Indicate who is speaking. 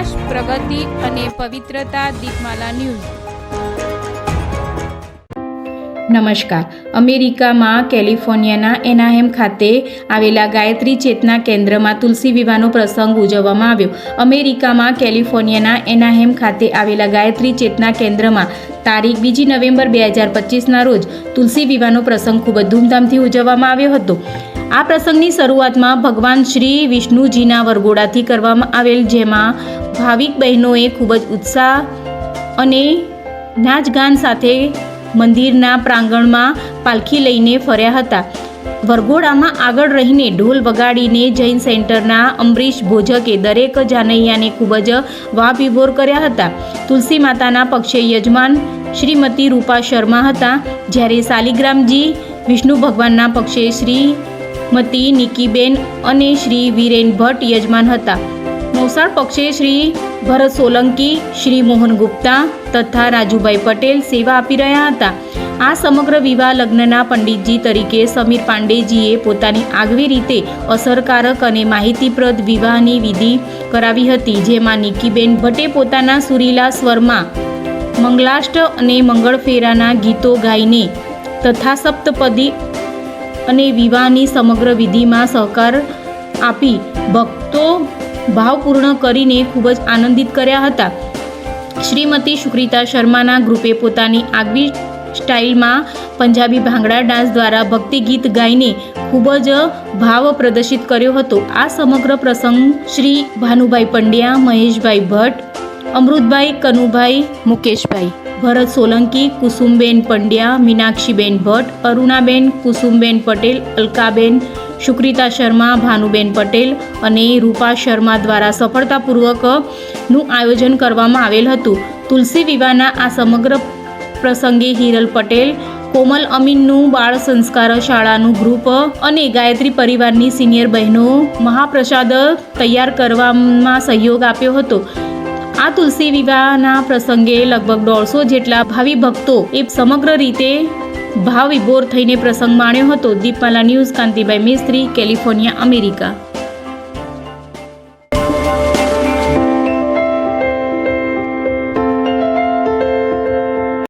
Speaker 1: વિકાસ પ્રગતિ અને પવિત્રતા દીપમાલા ન્યૂઝ. નમસ્કાર. અમેરિકામાં કેલિફોર્નિયાના એનાહેમ ખાતે આવેલા ગાયત્રી ચેતના કેન્દ્રમાં તુલસી વિવાહનો પ્રસંગ ઉજવવામાં આવ્યો. અમેરિકામાં કેલિફોર્નિયાના એનાહેમ ખાતે આવેલા ગાયત્રી ચેતના કેન્દ્રમાં તારીખ બીજી નવેમ્બર બે હજાર પચીસના રોજ તુલસી વિવાહનો પ્રસંગ ખૂબ જ ધૂમધામથી ઉજવવામાં આવ્યો હતો. આ પ્રસંગની શરૂઆતમાં ભગવાન શ્રી વિષ્ણુજીના વરઘોડાથી કરવામાં આવેલ, જેમાં ભાવિક બહેનોએ ખૂબ જ ઉત્સાહ અને નાચગાન સાથે મંદિરના પ્રાંગણમાં પાલખી લઈને ફર્યા હતા. વરઘોડામાં આગળ રહીને ઢોલ વગાડીને જૈન સેન્ટરના અમરીશ ભોજકે દરેક જાનૈયાને ખૂબ જ વાભિભોર કર્યા હતા. તુલસી માતાના પક્ષે યજમાન શ્રીમતી રૂપા શર્મા હતા, જ્યારે શાલિગ્રામજી વિષ્ણુ ભગવાનના પક્ષે શ્રીમતી નિકીબેન અને શ્રી વીરેન ભટ્ટ યજમાન હતા. મોસાળ પક્ષે શ્રી ભરત સોલંકી, શ્રી મોહન ગુપ્તા તથા રાજુભાઈ પટેલ સેવા આપી રહ્યા હતા. આ સમગ્ર વિવાહ લગ્નના પંડિતજી તરીકે સમીર પાંડેજીએ પોતાની આગવી રીતે અસરકારક અને માહિતીપ્રદ વિવાહની વિધિ કરાવી હતી, જેમાં નિકીબેન ભટ્ટે પોતાના સુરીલા સ્વરમાં મંગલાષ્ટ અને મંગળફેરાના ગીતો ગાઈને તથા સપ્તપદી અને વિવાહની સમગ્ર વિધિમાં સહકાર આપી ભક્તો ભાવપૂર્ણ કરીને ખૂબ જ આનંદિત કર્યા હતા. શ્રીમતી સુક્રિતા શર્માના ગ્રુપે પોતાની આગવી સ્ટાઇલમાં પંજાબી ભાંગડા ડાન્સ દ્વારા ભક્તિ ગીત ગાઈને ખૂબ જ ભાવ પ્રદર્શિત કર્યો હતો. આ સમગ્ર પ્રસંગ શ્રી ભાનુભાઈ પંડ્યા, મહેશભાઈ ભટ્ટ અમૃતભાઈ, કનુભાઈ, મુકેશભાઈ. ભરત સોલંકી, કુસુમબેન પંડ્યા, મીનાક્ષીબેન ભટ્ટ, અરુણાબેન, કુસુમબેન પટેલ, અલકાબેન, સુક્રિતા શર્મા, ભાનુબેન પટેલ અને રૂપા શર્મા દ્વારા સફળતાપૂર્વકનું આયોજન કરવામાં આવેલ હતું. તુલસી વિવાહના આ સમગ્ર પ્રસંગે હિરલ પટેલ, કોમલ અમીનનું બાળ સંસ્કાર શાળાનું ગ્રુપ અને ગાયત્રી પરિવારની સિનિયર બહેનો મહાપ્રસાદ તૈયાર કરવામાં સહયોગ આપ્યો હતો. આ તુલસી વિવાહના પ્રસંગે લગભગ દોઢસો જેટલા ભાવિ ભક્તો એ સમગ્ર રીતે ભાવ વિભોર થઈને પ્રસંગ માણ્યો હતો. Deepmala news Kantibhai Mistry, California, America.